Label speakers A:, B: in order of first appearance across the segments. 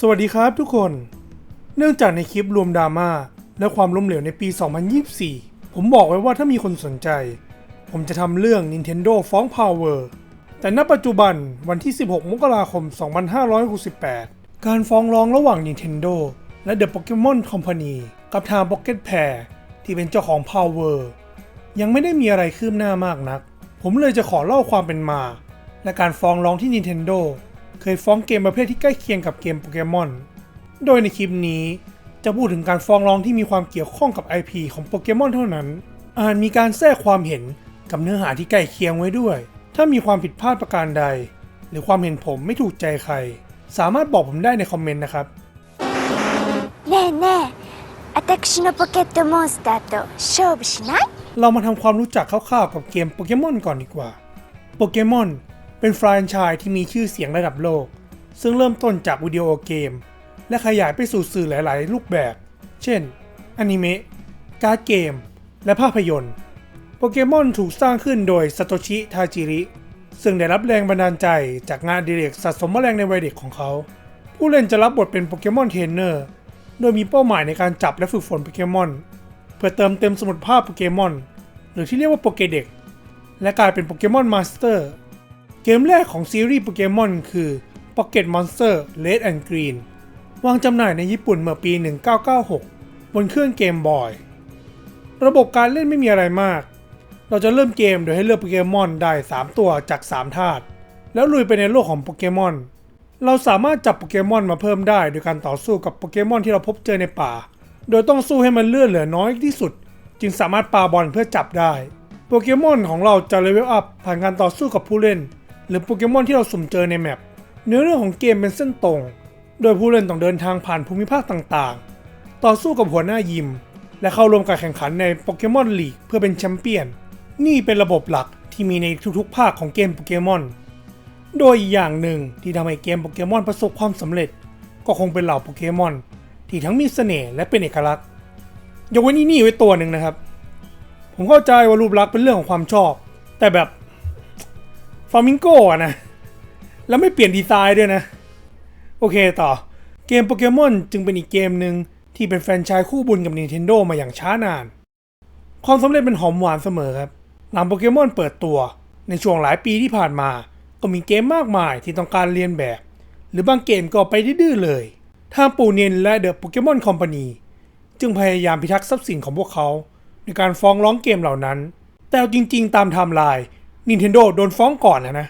A: สวัสดีครับทุกคน เนื่องจากในคลิปรวมดราม่าและความล้มเหลวในปี 2024 ผมบอกไว้ว่าถ้ามีคนสนใจ ผมจะทำเรื่อง Nintendo ฟ้อง Power แต่ณปัจจุบันวันที่ 16 มกราคม 2568 การฟ้องร้องระหว่าง Nintendo และ The Pokemon Company กับทาง Pocket Pair ที่เป็นเจ้าของ Power ยังไม่ได้มีอะไรคืบหน้ามากนัก ผมเลยจะขอเล่าความเป็นมา และการฟ้องร้องที่ Nintendo เคยฟ้องเกมประเภทที่ใกล้เคียงกับเกมโปเกมอน โดยในคลิปนี้จะพูดถึงการฟ้องร้องที่มีความเกี่ยวข้องกับ IP ของโปเกมอนเท่านั้น อาจมีการแทรกความเห็นกับเนื้อหาที่ใกล้เคียงไว้ด้วย ถ้ามีความผิดพลาดประการใด หรือความเห็นผมไม่ถูกใจใคร สามารถบอกผมได้ในคอมเมนต์นะครับ
B: ねえねえ私のポケットモンスターと勝負しない
A: เรามาทำความรู้จักคร่าวๆกับเกมโปเกมอนก่อนดีกว่า โปเกมอน เป็นแฟรนไชส์ที่มีชื่อเสียงระดับโลก ซึ่งเริ่มต้นจากวิดีโอเกม และขยายไปสู่สื่อหลาย ๆ รูปแบบ เช่น อนิเมะ การ์ดเกม และภาพยนตร์ โปเกมอนถูกสร้างขึ้นโดยซาโตชิ ทาจิริ ซึ่งได้รับแรงบันดาลใจจากงานดิเรกสะสมแมลงในวัยเด็กของเขา ผู้เล่นจะรับบทเป็นโปเกมอนเทรนเนอร์ โดยมีเป้าหมายในการจับและฝึกฝนโปเกมอน เพื่อเติมเต็มสมุดภาพโปเกมอน หรือที่เรียกว่าโปเกเด็ก และกลายเป็นโปเกมอนมาสเตอร์ เกมแรกของซีรีส์โปเกมอนคือ Pocket Monster Red and Green วางจำหน่ายในญี่ปุ่นเมื่อปี 1996 บนเครื่องเกมบอย ระบบการเล่นไม่มีอะไรมาก เราจะเริ่มเกมโดยให้เลือกโปเกมอนได้ 3 ตัวจาก 3 ธาตุ แล้วลุยไปในโลกของโปเกมอน เราสามารถจับโปเกมอนมาเพิ่มได้โดยการต่อสู้กับโปเกมอนที่เราพบเจอในป่า โดยต้องสู้ให้มันเลือนเหลือน้อยที่สุด จึงสามารถปาบอลเพื่อจับได้ โปเกมอนของเราจะเลเวลอัพผ่านการต่อสู้กับผู้เล่น หรือโปเกมอนที่เราสุ่มเจอในแมปเนื้อเรื่องของเกมเป็นเส้นตรง โดยผู้เล่นต้องเดินทางผ่านภูมิภาคต่างๆ ต่อสู้กับหัวหน้ายิม และเข้าร่วมการแข่งขันในโปเกมอนลีกเพื่อเป็นแชมเปี้ยน นี่เป็นระบบหลักที่มีในทุกๆ ภาคของเกมโปเกมอน โดยอีกอย่างหนึ่งที่ทำให้เกมโปเกมอนประสบความสำเร็จ ก็คงเป็นเหล่าโปเกมอนที่ทั้งมีเสน่ห์และเป็นเอกลักษณ์ยกเว้นอีนี่ไว้ตัวหนึ่งนะครับ ผมเข้าใจว่ารูปลักษณ์เป็นเรื่องของความชอบ แต่แบบามิงโกะนะ แล้วไม่เปลี่ยนดีไซน์ด้วยนะ โอเคต่อ เกมโปเกมอนจึงเป็นอีกเกมหนึ่งที่เป็นแฟรนไชส์คู่บุญกับ Nintendo มาอย่างช้านาน ความสำเร็จเป็นหอมหวานเสมอครับ หลังโปเกมอนเปิดตัว ในช่วงหลายปีที่ผ่านมา ก็มีเกมมากมายที่ต้องการเรียนแบบ หรือบางเกมก็ไปดื้อเลย ทางปูเนนและเดอะโปเกมอนคอมพานีจึงพยายามพิทักษ์ทรัพย์สินของพวกเขา ในการฟ้องร้องเกมเหล่านั้น แต่จริงๆ ตามไทม์ไลน์ Nintendo โดนฟ้องก่อนนะนะ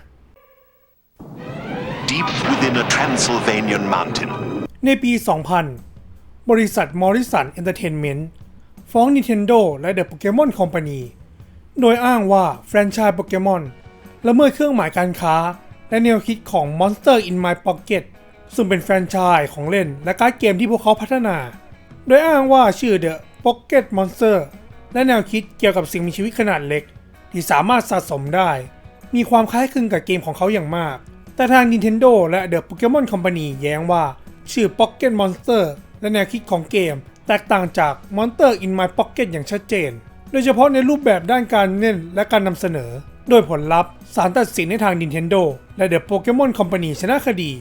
C: Deep within a Transylvanian mountain,
A: ในปี 2000 บริษัท Morrison Entertainment ฟ้อง Nintendo และ The Pokemon Company โดยอ้างว่าแฟรนไชส์โปเกมอนละเมิดเครื่องหมายการค้า และแนวคิดของ Monster in My Pocket ซึ่งเป็นแฟรนไชส์ของเล่นและการ์ดเกมที่พวกเขาพัฒนา โดยอ้างว่าชื่อ The Pocket Monster และแนวคิดเกี่ยวกับสิ่งมีชีวิตขนาดเล็ก ที่สามารถสะสมได้ มีความคล้ายคลึงกับเกมของเขาอย่างมาก แต่ทาง Nintendo และ The Pokemon Company แย้งว่า ชื่อ Pocket Monster และแนวคิดของเกม แตกต่างจาก Monster in My Pocket อย่างชัดเจน โดยเฉพาะในรูปแบบด้านการเล่นและการนำเสนอ โดยผลลัพธ์ศาลตัดสินในทาง Nintendo และ The Pokemon Company ชนะคดี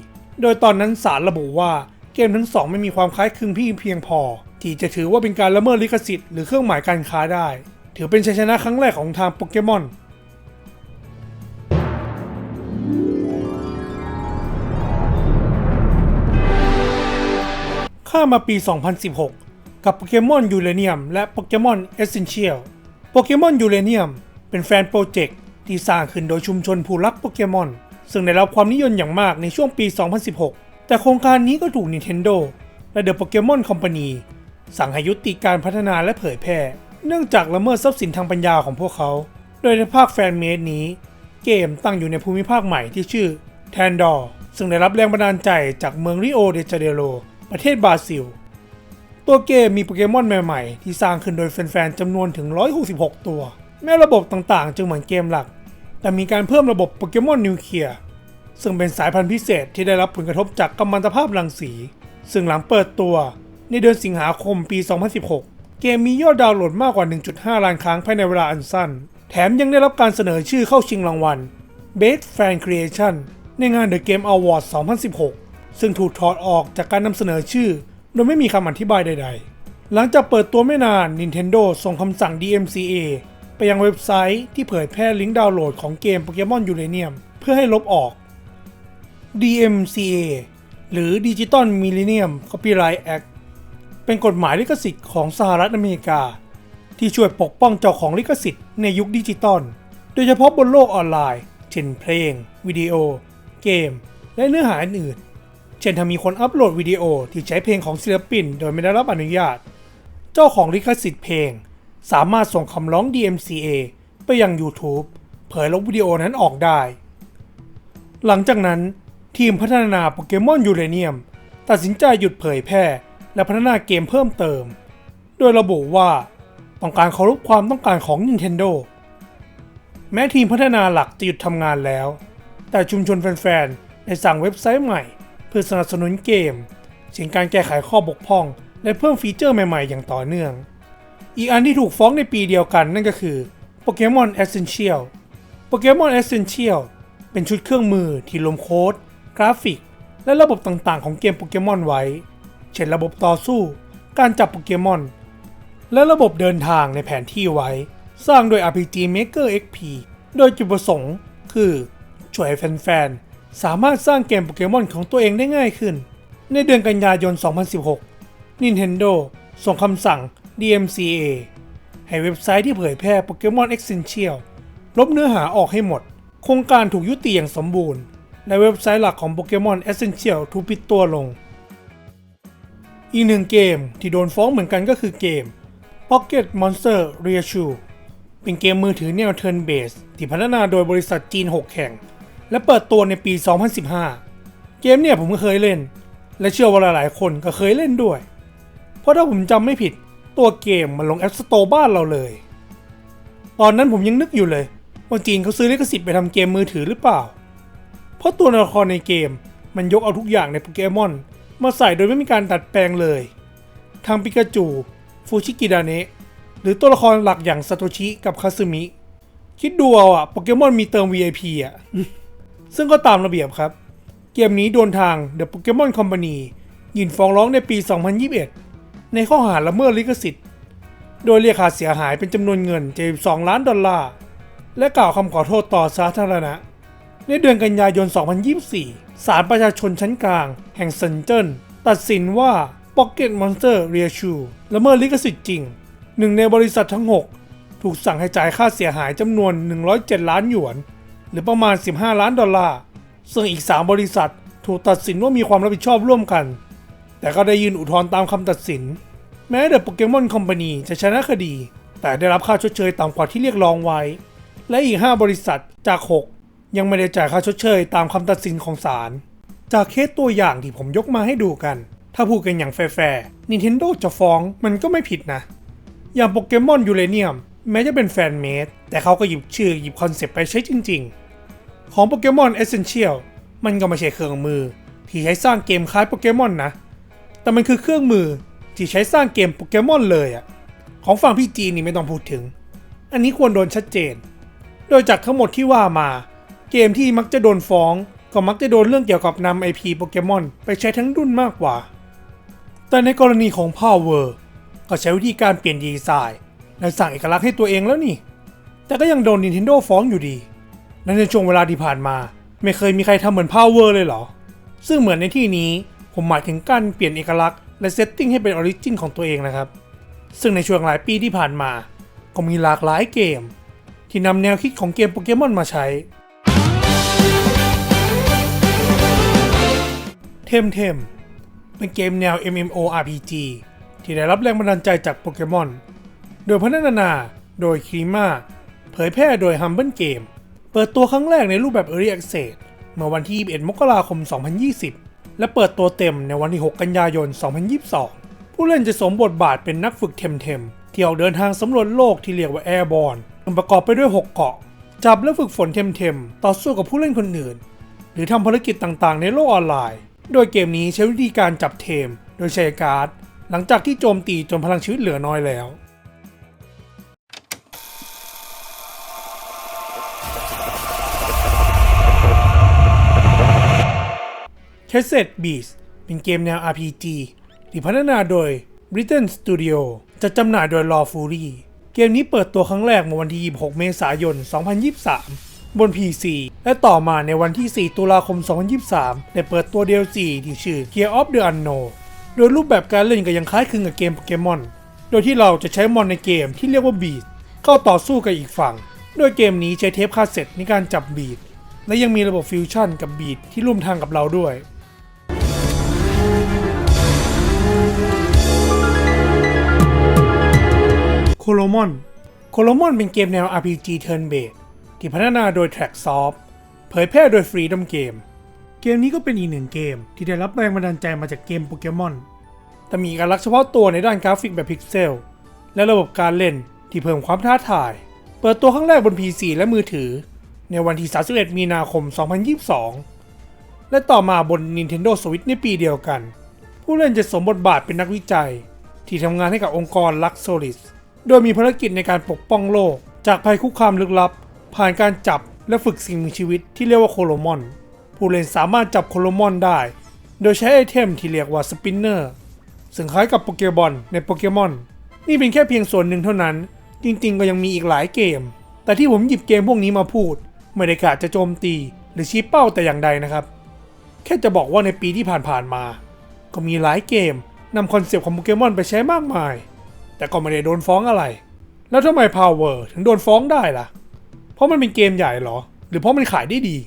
A: โดยตอนนั้นศาลระบุว่าเกมทั้งสองไม่มีความคล้ายคลึงพี่เพียงพอ ที่จะถือว่าเป็นการละเมิดลิขสิทธิ์หรือเครื่องหมายการค้าได้ ถือเป็นชัยชนะครั้งแรกของทางโปเกมอนข้ามาปี 2016 กับโปเกมอนยูเรเนียมและโปเกมอนเอเซนเชียลโปเกมอนยูเรเนียมเป็นแฟนโปรเจกต์ที่สร้างขึ้นโดยชุมชนผู้รักโปเกมอน ซึ่งได้รับความนิยมอย่างมากในช่วงปี 2016 แต่โครงการนี้ก็ถูก Nintendo และ The Pokemon Company สั่งให้ยุติการพัฒนาและเผยแพร่ เนื่องจากละเมิดทรัพย์สินทางปัญญาของพวกเขา โดยในภาคแฟนเมดนี้ เกมตั้งอยู่ในภูมิภาคใหม่ที่ชื่อแทนดอร์ซึ่งได้รับแรงบันดาลใจจากเมืองริโอเดจาเนโรประเทศบราซิล ตัวเกมมีโปเกมอนใหม่ๆ ที่สร้างขึ้นโดยแฟนๆจำนวนถึง 166 ตัว แม้ระบบต่างๆ จึงเหมือนเกมหลัก แต่มีการเพิ่มระบบโปเกมอนนิวเคลียร์ซึ่งเป็นสายพันธุ์พิเศษที่ได้รับผลกระทบจากกัมมันตภาพรังสี ซึ่งหลังเปิดตัวในเดือนสิงหาคมปี 2016 เกมมียอดดาวน์โหลดมากกว่า 1.5 ล้านครั้งภายในเวลาอันสั้น แถมยังได้รับการเสนอชื่อเข้าชิงรางวัล Best Fan Creation ในงาน The Game Awards 2016 ซึ่งถูกถอดออกจากการนำเสนอชื่อ โดยไม่มีคำอธิบายใด ๆ หลังจากเปิดตัวไม่นาน Nintendo ส่งคำสั่ง DMCA ไปยังเว็บไซต์ที่เผยแพร่ลิงก์ดาวน์โหลดของเกมโปเกมอนยูเรเนียมเพื่อให้ลบออก DMCA หรือ Digital Millennium Copyright Act เป็นกฎหมายลิขสิทธิ์ของสหรัฐอเมริกา ที่ช่วยปกป้องเจ้าของลิขสิทธิ์ในยุคดิจิตอลโดยเฉพาะบนโลกออนไลน์ เช่นเพลง วิดีโอ เกม และเนื้อหาอื่นๆ เช่นถ้ามีคนอัปโหลดวิดีโอที่ใช้เพลงของศิลปิน โดยไม่ได้รับอนุญาต เจ้าของลิขสิทธิ์เพลง สามารถส่งคำร้อง DMCA ไปยัง YouTube เผยลบวิดีโอนั้นออกได้ หลังจากนั้นทีมพัฒนาโปเกมอนยูเรเนียม ตัดสินใจหยุดเผยแพร่ และพัฒนาเกมเพิ่มเติม โดยระบุว่าต้องการเคารพความต้องการของ Nintendo แม้ทีมพัฒนาหลักจะหยุดทำงานแล้ว แต่ชุมชนแฟนๆ ได้สั่งเว็บไซต์ใหม่ เพื่อสนับสนุนเกมเช่นการแก้ไขข้อบกพร่อง และเพิ่มฟีเจอร์ใหม่ๆ อย่างต่อเนื่อง อีกอันที่ถูกฟ้องในปีเดียวกันนั่นก็คือ Pokemon Essential Pokemon Essential เป็นชุดเครื่องมือที่รวมโค้ด กราฟิก และระบบต่างๆ ของเกมโปเกมอนไว้ เช่นระบบต่อสู้ การจับโปเกมอน และระบบเดินทางในแผนที่ไว้ สร้างโดย RPG Maker XP โดยจุดประสงค์ คือ ช่วยแฟนๆ สามารถสร้างเกมโปเกมอนของตัวเองได้ง่ายขึ้น ในเดือนกันยายน 2016 Nintendo ส่งคำสั่ง DMCA ให้เว็บไซต์ที่เผยแพร่ Pokemon Essential ลบเนื้อหาออกให้หมด โครงการถูกยุติอย่างสมบูรณ์ และเว็บไซต์หลักของ Pokemon Essential ถูกปิดตัวลง อีกหนึ่งเกมที่โดนฟ้องเหมือนกันก็คือเกม Pocket Monster Reachu เป็นเกมมือถือแนว Turn Based ที่พัฒนาโดยบริษัทจีน 6แข่ง และเปิดตัวในปี 2015 เกมเนี่ยผมก็เคยเล่น และเชื่อว่าหลายๆคนก็เคยเล่นด้วย เพราะถ้าผมจำไม่ผิดตัวเกมมันลง App Store บ้านเราเลย ตอนนั้นผมยังนึกอยู่เลยว่าจีนเขาซื้อลิขสิทธิ์ไปทำเกมมือถือหรือเปล่า เพราะตัวละครในเกมมันยกเอาทุกอย่างในโปเกมอน มาใส่โดยไม่มีการดัดแปลงเลยทางปิกาจู ฟูชิกิดาเนะหรือตัวละครหลักอย่างซาโตชิกับคาซึมิ คิดดูเอาอะโปเกมอนมีเติม VIP อะซึ่งก็ตามระเบียบครับ เกมนี้โดนทาง The Pokemon Company ยื่นฟ้องร้องในปี 2021 ในข้อหาละเมิดลิขสิทธิ์ โดยเรียกค่าเสียหายเป็นจำนวนเงิน 72 ล้านดอลลาร์ และกล่าวคำขอโทษต่อสาธารณะ ในเดือนกันยายน 2024 ศาลประชาชนชั้นกลาง แห่งเซนเจิ้นตัดสินว่า Pocket Monster Reachu ละเมิดลิขสิทธิ์จริง หนึ่งในบริษัททั้ง 6 ถูกสั่งให้จ่ายค่าเสียหายจำนวน 107 ล้านหยวน หรือประมาณ 15 ล้านดอลลาร์ ซึ่งอีก 3 บริษัทถูกตัดสินว่ามีความรับผิดชอบร่วมกัน แต่ก็ได้ยืนอุทธรณ์ตามคำตัดสิน แม้เดอะโปเกมอนคอมพานีจะชนะคดี แต่ได้รับค่าชดเชยต่ำกว่าที่เรียกร้องไว้ และอีก 5 บริษัทจาก 6 ยังไม่ได้จ่ายค่าชดเชยตามคำตัดสินของศาล จากเคสตัวอย่างที่ผมยกมาให้ดูกัน ถ้าพูดกันอย่างแฟร์ๆ Nintendo จะฟ้องมันก็ไม่ผิดนะ อย่างโปเกมอนยูเรเนียมแม้จะเป็นแฟนเมดแต่เขาก็หยิบชื่อหยิบคอนเซปต์ไปใช้จริงๆ ของโปเกมอนเอเซนเชียลมันก็ไม่ใช่เครื่องมือ ที่ใช้สร้างเกมคล้ายโปเกมอนนะ แต่มันคือเครื่องมือที่ใช้สร้างเกมโปเกมอนเลยอะของฝั่งพี่จีนนี่ไม่ต้องพูดถึง อันนี้ควรโดนชัดเจน โดยจากทั้งหมดที่ว่ามา เกมที่มักจะโดนฟ้อง ก็มักจะโดนเรื่องเกี่ยวกับนำ IP โปเกมอนไปใช้ทั้งดุนมากกว่า แต่ในกรณีของ Power ก็ใช้วิธีการเปลี่ยนดีไซน์ และสั่งเอกลักษณ์ให้ตัวเองแล้วนี่ แต่ก็ยังโดน Nintendo ฟ้องอยู่ดี และในช่วงเวลาที่ผ่านมา ไม่เคยมีใครทำเหมือน Power เลยเหรอ ซึ่งเหมือนในที่นี้ผมหมายถึงการเปลี่ยนเอกลักษณ์และเซตติ้งให้เป็นออริจินของตัวเองนะครับ ซึ่งในช่วงหลายปีที่ผ่านมา ก็มีหลากหลายเกม ที่นำแนวคิดของเกมโปเกมอนมาใช้ เทมเทมเป็นเกมแนว MMORPG ที่ได้รับแรงบันดาลใจจากโปเกมอน โดยพัฒนาโดยคีมาเผยแพร่โดย Humble Game เปิดตัวครั้งแรกในรูปแบบ Early Access เมื่อวันที่ 21 มกราคม 2020 และเปิดตัวเต็มในวันที่ 6 กันยายน 2022 ผู้เล่นจะสมบทบาทเป็นนักฝึกเทมเทมที่ออกเดินทางสำรวจโลกที่เรียกว่า Airborne ประกอบไปด้วย 6 เกาะ จับและฝึกฝนเทมเทมต่อสู้กับผู้เล่นคนอื่น หรือทำภารกิจต่างๆ ในโลกออนไลน์ โดยเกมนี้ใช้วิธีการจับเทม โดยใช้การ์ด หลังจากที่โจมตีจนพลังชีวิตเหลือน้อยแล้วแค c a s s e t Beast เป็นเกมแนว RPG ที่พัฒนาโดย Britain Studio จะจำหน่ายโดย Law Fury เกมนี้เปิดตัวครั้งแรกเมื่อวันที่ 26 เมษายน 2023 บน PC และต่อมาในวันที่ 4 ตุลาคม 2023 ได้เปิดตัว DLC ที่ชื่อ Gear of the Unknown โดยรูปแบบการเล่นก็ยังคล้ายคลึงกับเกมโปเกมอน โดยที่เราจะใช้มอนในเกมที่เรียกว่าบีดเข้าต่อสู้กับอีกฝั่ง โดยเกมนี้ใช้เทปคาสเซ็ตในการจับบีดและยังมีระบบฟิวชั่นกับบีดที่ร่วมทางกับเราด้วยโคโลมอนโคโลมอนเป็นเกมแนว RPG Turn Based ที่พัฒนาโดย Tracksoft เผยแพร่โดย Freedom Game เกมนี้ก็เป็นอีกหนึ่งเกมที่ได้รับแรงบันดาลใจมาจากเกมโปเกมอนแต่มีเอกลักษณ์เฉพาะตัวในด้านกราฟิกแบบพิกเซลและระบบการเล่นที่เพิ่มความท้าทาย เปิดตัวครั้งแรกบน PC และมือถือ ในวันที่ 31 มีนาคม 2022 และต่อมาบน Nintendo Switch ในปีเดียวกัน ผู้เล่นจะสวมบทบาทเป็นนักวิจัย ที่ทำงานให้กับองค์กรลักโซลิสโดยมีภารกิจในการปกป้องโลก จากภัยคุกคามลึกลับ ผ่านการจับและฝึกสิ่งมีชีวิตที่เรียกว่าโคโลมอน ผู้เล่นสามารถจับโคโลมอนได้ โดยใช้ไอเทมที่เรียกว่าสปินเนอร์ซึ่งคล้ายกับโปเกบอลในโปเกมอน นี่เป็นแค่เพียงส่วนหนึ่งเท่านั้น จริงๆ ก็ยังมีอีกหลายเกม แต่ที่ผมหยิบเกมพวกนี้มาพูด ไม่ได้กะจะโจมตี หรือชี้เป้าแต่อย่างใดนะครับ แค่จะบอกว่าในปีที่ผ่านๆมา ก็มีหลายเกมนำคอนเซปต์ของโปเกมอนไปใช้มากมาย แต่ก็ไม่ได้โดนฟ้องอะไร แล้วทำไม Power ถึงโดนฟ้องได้ล่ะ เพราะมันเป็นเกมใหญ่เหรอ หรือเพราะมันขายได้ดี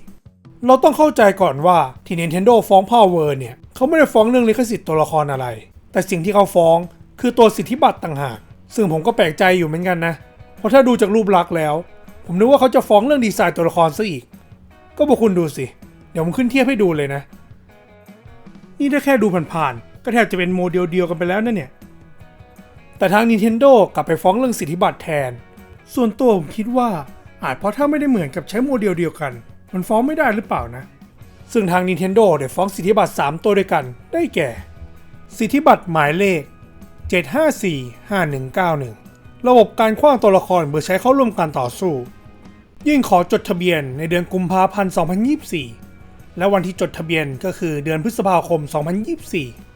A: เราต้องเข้าใจก่อนว่าที่ Nintendo ฟ้อง Power เนี่ยเขาไม่ได้ฟ้องเรื่องลิขสิทธิ์ตัวละครอะไร แต่สิ่งที่เขาฟ้องคือตัวสิทธิบัตรต่างหาก ซึ่งผมก็แปลกใจอยู่เหมือนกันนะ เพราะถ้าดูจากรูปลักษณ์แล้ว ผมนึกว่าเขาจะฟ้องเรื่องดีไซน์ตัวละครซะอีก ก็บอกคุณดูสิ เดี๋ยวผมขึ้นเทียบให้ดูเลยนะ นี่ถ้าแค่ดูผ่านๆ ก็แทบจะเป็นโมเดลเดียวกันไปแล้วนะเนี่ย แต่ทาง Nintendo กลับไปฟ้องเรื่องสิทธิบัตรแทน ส่วนตัวผมคิดว่า อาจเพราะถ้าไม่ได้เหมือนกับใช้โมเดลเดียวกัน มันฟ้องไม่ได้หรือเปล่านะ ซึ่งทาง Nintendo ได้ฟ้องสิทธิบัตร 3 ตัวด้วยกันได้แก่ สิทธิบัตรหมายเลข 7545191 ระบบการคว้างตัวละครเมื่อใช้เข้าร่วมการต่อสู้ยื่นขอจดทะเบียนในเดือนกุมภาพันธ์ 2024 และวันที่จดทะเบียนก็คือเดือนพฤษภาคม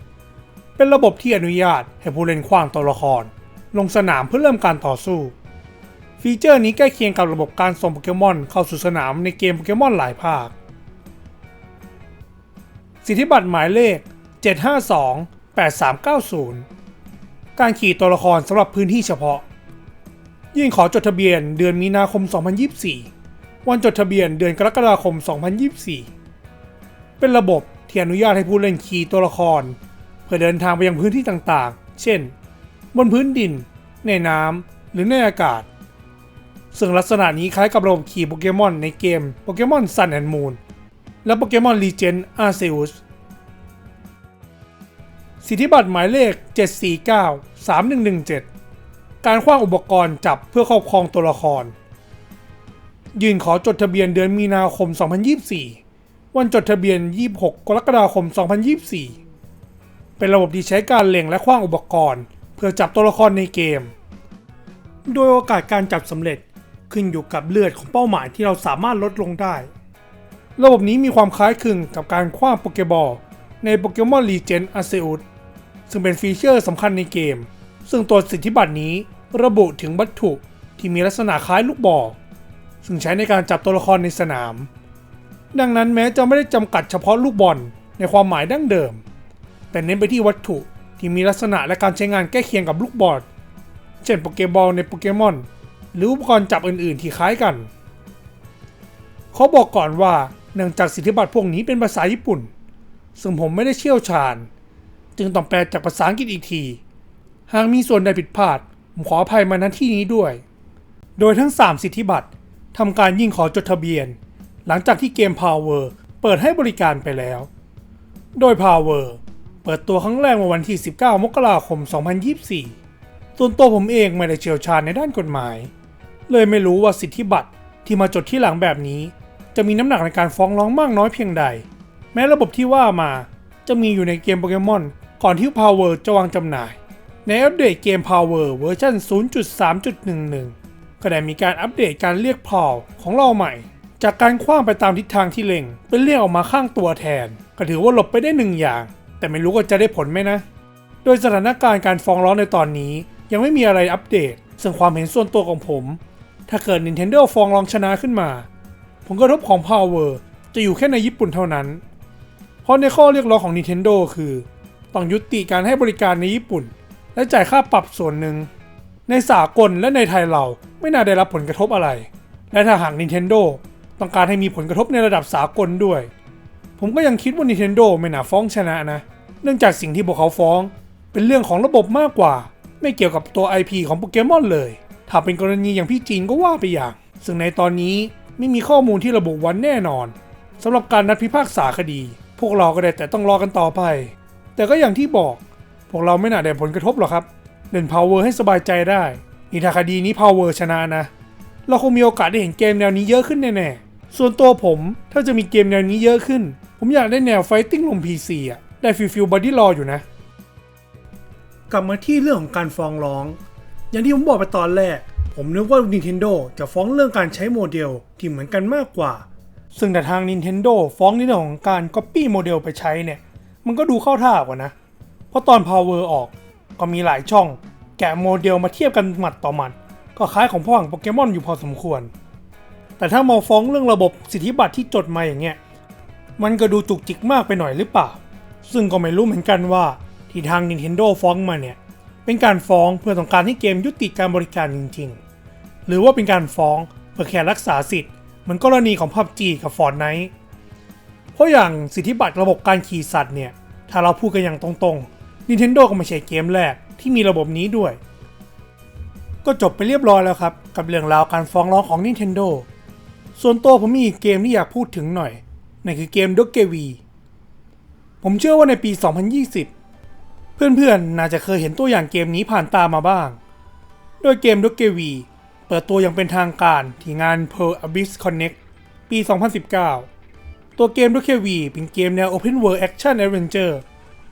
A: 2024 เป็นระบบที่อนุญาตให้ผู้เล่นคว้างตัวละคร ลงสนามเพื่อเริ่มการต่อสู้ ฟีเจอร์นี้ใกล้เคียงกับระบบการส่งโปเกมอนเข้าสู่สนามในเกมโปเกมอนหลายภาค สิทธิบัตรหมายเลข 752-8390 การขี่ตัวละครสำหรับพื้นที่เฉพาะ ยื่นขอจดทะเบียนเดือนมีนาคม 2024 วันจดทะเบียนเดือนกรกฎาคม 2024 เป็นระบบที่อนุญาตให้ผู้เล่นขี่ตัวละคร เพื่อเดินทางไปยังพื้นที่ต่างๆ เช่น บนพื้นดิน ในน้ำหรือในอากาศ ซึ่งลักษณะนี้คล้ายกับระบบขี่โปเกมอนในเกมโปเกมอน Sun and Moon และโปเกมอน Legend Arceus สิทธิบัตรหมายเลข 749-3117 การคว้างอุปกรณ์จับเพื่อครอบครองตัวละคร ยื่นขอจดทะเบียนเดือนมีนาคม 2024 วันจดทะเบียน 26 กรกฎาคม 2024 เป็นระบบที่ใช้การเล็งและคว้างอุปกรณ์ เพื่อจับตัวละครในเกม โดยโอกาสการจับสำเร็จ ขึ้นอยู่กับเลือดของเป้าหมายที่เราสามารถลดลงได้ ระบบนี้มีความคล้ายคลึงกับการคว้างโปเกบอลในโปเกมอน Legend Arceus ซึ่งเป็นฟีเจอร์สำคัญในเกม ซึ่งตัวสิทธิบัตรนี้ระบุถึงวัตถุที่มีลักษณะคล้ายลูกบอลซึ่งใช้ในการจับตัวละครในสนาม ดังนั้นแม้จะไม่ได้จำกัดเฉพาะลูกบอลในความหมายดั้งเดิม แต่เน้นไปที่วัตถุที่มีลักษณะและการใช้งานใกล้เคียงกับลูกบอล เช่นโปเกบอลในโปเกมอน หรืออุปกรณ์จับอื่น ๆ ที่คล้ายกัน เขาบอกก่อนว่าเนื่องจากสิทธิบัตรพวกนี้เป็นภาษาญี่ปุ่น ซึ่งผมไม่ได้เชี่ยวชาญ จึงต้องแปลจากภาษาอังกฤษอีกที หากมีส่วนใดผิดพลาด ผมขออภัยมาณที่นี้ด้วย โดยทั้ง 3 สิทธิบัตรทำการยิ่งขอจดทะเบียน หลังจากที่เกม Power เปิดให้บริการไปแล้ว โดย Power เปิดตัวครั้งแรกเมื่อวันที่ 19 มกราคม 2024 ส่วนตัวผมเองไม่ได้เชี่ยวชาญในด้านกฎหมาย เลยไม่รู้ว่าสิทธิบัตรที่มาจดที่หลังแบบนี้ จะมีน้ำหนักในการฟ้องร้องมากน้อยเพียงใด แม้ระบบที่ว่ามาจะมีอยู่ในเกมโปเกมอนก่อนที่ Power จะวางจำหน่าย ในอัปเดตเกม Power เวอร์ชัน0.3.11 ก็ได้มีการอัปเดตการเรียกพอลของเราใหม่ จากการคว้างไปตามทิศทางที่เล็งเป็นเรียกออกมาข้างตัวแทน ก็ถือว่าหลบไปได้หนึ่งอย่าง แต่ไม่รู้ว่าจะได้ผลไหมนะ โดยสถานการณ์การฟ้องร้องในตอนนี้ยังไม่มีอะไรอัปเดต ซึ่งความเห็นส่วนตัวของผม ถ้าเกิด Nintendo ฟ้องรองชนะขึ้นมา ผลกระทบของ Power จะอยู่แค่ในญี่ปุ่นเท่านั้น เพราะในข้อเรียกร้องของ Nintendo คือ ต้องยุติการให้บริการในญี่ปุ่น และจ่ายค่าปรับส่วนหนึ่ง ในสากลและในไทยเราไม่น่าได้รับผลกระทบอะไร และถ้าหาก Nintendo ต้องการให้มีผลกระทบในระดับสากลด้วย ผมก็ยังคิดว่า Nintendo ไม่น่าฟ้องชนะนะ เนื่องจากสิ่งที่พวกเขาฟ้อง เป็นเรื่องของระบบมากกว่า ไม่เกี่ยวกับตัว IP ของโปเกมอนเลย ถ้าเป็นกรณีอย่างพี่จีนก็ว่าไปอย่าง ซึ่งในตอนนี้ไม่มีข้อมูลที่ระบุวันแน่นอนสำหรับการนัดพิพากษาคดี พวกเราก็ได้แต่ต้องรอกันต่อไป แต่ก็อย่างที่บอก พวกเราไม่น่าได้ผลกระทบหรอกครับเล่น Power ให้สบายใจได้นี่ถ้าคดีนี้ Power ชนะนะ เราคงมีโอกาสได้เห็นเกมแนวนี้เยอะขึ้นแน่ๆส่วนตัวผมถ้าจะมีเกมแนวนี้เยอะขึ้น ผมอยากได้แนว Fighting ลง PC อะได้ฟิลฟิลบอดี้รออยู่นะ กลับมาที่เรื่องของการฟ้องร้อง อย่างที่ผมบอกไปตอนแรก ผมนึกว่า Nintendo จะฟ้องเรื่องการใช้โมเดลที่เหมือนกันมากกว่า ซึ่งแต่ทาง Nintendo ฟ้องในเรื่องของการ Copy โมเดลไปใช้เนี่ย มันก็ดูเข้าท่ากว่านะ เพราะตอน Power ออกก็มีหลายช่อง แกะโมเดลมาเทียบกันหมัดต่อหมัด ก็คล้ายของพ่อของโปเกมอนอยู่พอสมควร แต่ถ้ามาฟ้องเรื่องระบบสิทธิบัตรที่จดมาอย่างเงี้ย มันก็ดูจุกจิกมากไปหน่อยหรือเปล่า ซึ่งก็ไม่รู้เหมือนกันว่าที่ทาง Nintendo ฟ้องมาเนี่ย เป็นการฟ้องเพื่อต้องการให้เกมยุติการบริการจริงๆ หรือว่าเป็นการฟ้องเพื่อแค่รักษาสิทธิ์เหมือนกรณีของ PUBG กับ Fortnite เพราะอย่างสิทธิบัตรระบบการขี่สัตว์เนี่ย ถ้าเราพูดกันอย่างตรงๆ Nintendo ก็ไม่ใช่เกมแรกที่มีระบบนี้ด้วย ก็จบไปเรียบร้อยแล้วครับ กับเรื่องราวการฟ้องร้องของ Nintendo ส่วนตัวผมมีอีกเกมที่อยากพูดถึงหน่อยนั่นคือเกม d o g e v ผมเชื่อว่าในปี 2020 เพื่อนๆ น่าจะเคยเห็นตัวอย่างเกมนี้ผ่านตามาบ้าง โดยเกม d o g e v เปิดตัวอย่างเป็นทางการที่งาน Pearl Abyss Connect ปี 2019 ตัวเกม d o g e v เป็นเกมแนว Open World Action Adventure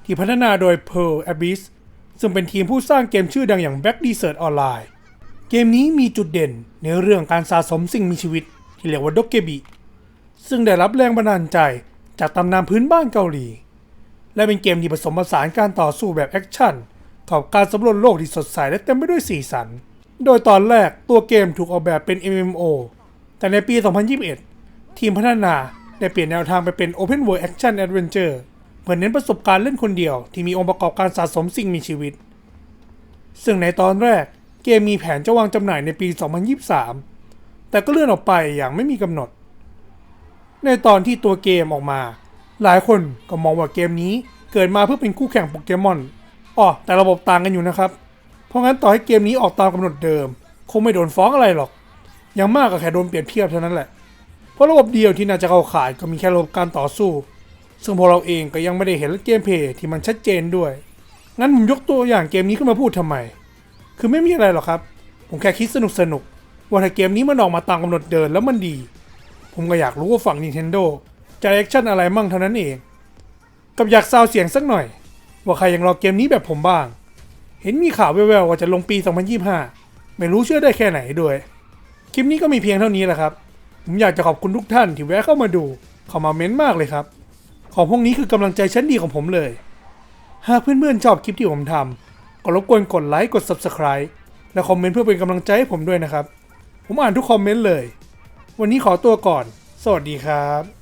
A: ที่พัฒนาโดย Pearl Abyss ซึ่งเป็นทีมผู้สร้างเกมชื่อดังอย่าง Back Desert Online เกมนี้มีจุดเด่นในเรื่องการสะสมสิ่งมีชีวิตที่เรียกว่าด o กเกบิซึ่งได้รับแรงบันดาลใจจากตำนานพื้นบ้านเกาหลี และเป็นเกมที่ผสมผสานการต่อสู้แบบแอคชั่นกับการสำรวจโลกที่สดใสและเต็มไปด้วยสีสัน โดยตอนแรกตัวเกมถูกออกแบบเป็น MMO แต่ในปี 2021 ทีมพัฒนาได้เปลี่ยนแนวทางไปเป็น Open World Action Adventure เพื่อเน้นประสบการณ์เล่นคนเดียวที่มีองค์ประกอบการสะสมสิ่งมีชีวิต ซึ่งในตอนแรกเกมมีแผนจะวางจำหน่ายในปี 2023 แต่ก็เลื่อนออกไปอย่างไม่มีกำหนด ในตอนที่ตัวเกมออกมา หลายคนก็มองว่าเกมนี้เกิดมาเพื่อเป็นคู่แข่งโปเกมอนอ๋อแต่ระบบต่างกันอยู่นะครับ เพราะงั้นต่อให้เกมนี้ออกตามกำหนดเดิม คงไม่โดนฟ้องอะไรหรอก อย่างมากก็แค่โดนเปลี่ยนเทียบเท่านั้นแหละ เพราะระบบเดียวที่น่าจะเข้าขายก็มีแค่ระบบการต่อสู้ ซึ่งพวกเราเองก็ยังไม่ได้เห็นเกมเพย์ที่มันชัดเจนด้วย งั้นผมยกตัวอย่างเกมนี้ขึ้นมาพูดทำไม คือไม่มีอะไรหรอกครับ ผมแค่คิดสนุกสนุกๆว่าถ้าเกมนี้มันออกมาตามกำหนดเดินแล้วมันดี ผมก็อยากรู้ว่าฝั่ง Nintendo จะแอคชั่นอะไรมั่งเท่านั้นเอง กับอยากซาวเสียงสักหน่อย ว่าใครยังรอเกมนี้แบบผมบ้าง เห็นมีข่าวแว่วๆว่าจะลงปี 2025 ไม่รู้เชื่อได้แค่ไหนด้วย คลิปนี้ก็มีเพียงเท่านี้แหละครับ ผมอยากจะขอบคุณทุกท่านที่แวะเข้ามาดูเข้ามาเม้นต์มากเลยครับ ของพวกนี้คือกำลังใจชั้นดีของผมเลย หากเพื่อนๆชอบคลิปที่ผมทำก็รบกวนกดไลค์กด Subscribe และคอมเมนต์เพื่อเป็นกำลังใจให้ผมด้วยนะครับ ผมอ่านทุกคอมเมนต์เลย วันนี้ขอตัวก่อน สวัสดีครับ